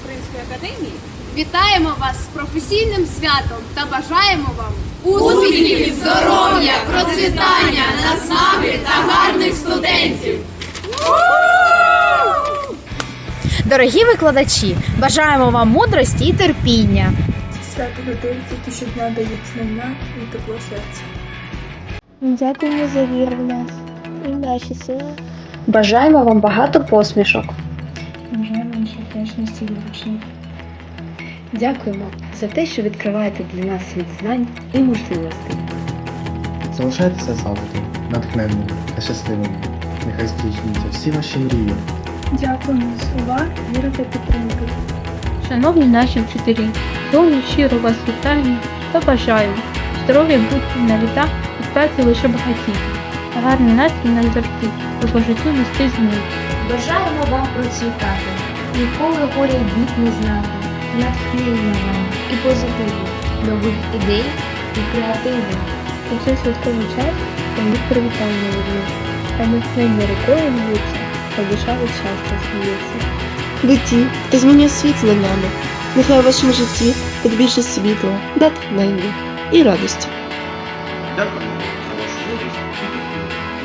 української академії Вітаємо вас з професійним святом та бажаємо вам успіхів, здоров'я, процвітання, наснаги та гарних студентів. Дорогі викладачі, бажаємо вам мудрості і терпіння. Свято людей, які щодня дають знання і тепло серця. Дякуємо за віру в нас і наші сили. Бажаємо вам багато посмішок. Нашої вдячності і учнів. Дякуємо за те, що відкриваєте для нас світ знань і можливостей. Залишайтеся завжди натхненними та щасливими. Нехай здійснюються всі ваші мрії. Дякуємо за слова, віру та підтримку. Шановні наші вчителі, сьогодні щиро вас вітаємо та бажаю здоров'я будьте на літа і праці лише багаті, гарний настрій на завжди, у по життю нести зміни. Бажаємо вам процвітати, ніколи горя й бід не знати, натхнення вам і позитиву, нових ідей і креативу. У цей святковий час тому привітання від та натхнення рукою льються, та душа від щастя сміється. Ви ті, хто змінює світ знаннями. Нехай у вашому житті буде більше світла, натхнення і радості. Дякую за вашу мудрість і підтримку.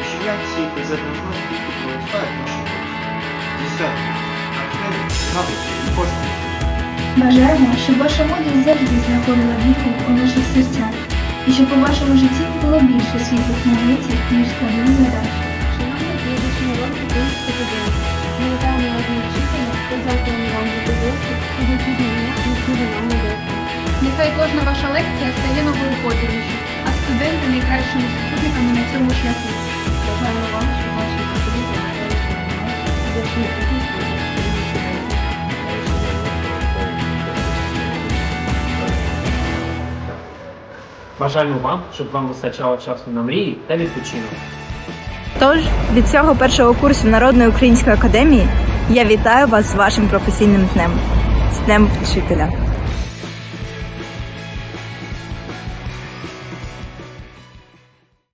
Учення всі презентують і натхнення, і поспіху. Бажаємо, щоб ваша мудрість завжди знаходила відгук у наших серцях, і щоб у вашому житті було більше світлих моментів, ніж складних задач. Шановні глядачі народу української людей, ми вітаємо вас з вчителя та дякуємо вам за досвід і за ті знання, які ви нам надаєте. Нехай кожна ваша лекція стає новою подорожю, а студенти найкращими супутниками на цьому шляху. Бажаємо вам, Бажаємо вам, щоб вам вистачало часу на мрії та відпочинок. Тож від цього першого курсу Народної української академії я вітаю вас з вашим професійним днем з Днем вчителя.